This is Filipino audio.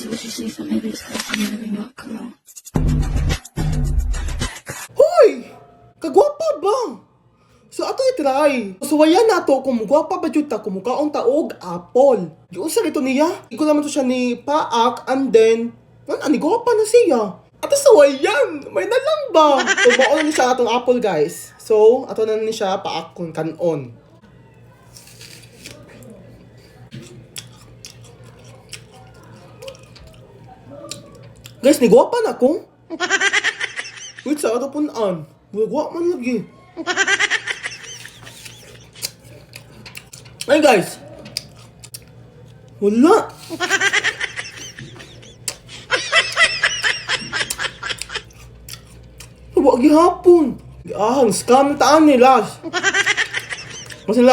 you see, so maybe it's ring up cologne. Hoy! Kagwapa ba? So ato i-try. So waya na to kung gwapa ba jud ta kung mukhaong taog apple. Yung sa ito niya. Iko naman to siya ni Paak and then nan ani gwapa na siya. Ato sa wayan, may na lang ba? So mao na ni siya atong apple guys. So ato na ni siya paak kung kanon. Guys, nigwapa na kong. Wait, sa ato punaan. Nigwapa man lagi. Ay guys. Wala. Wala gihapon. Ahang scam taan ni Lars. Mas ni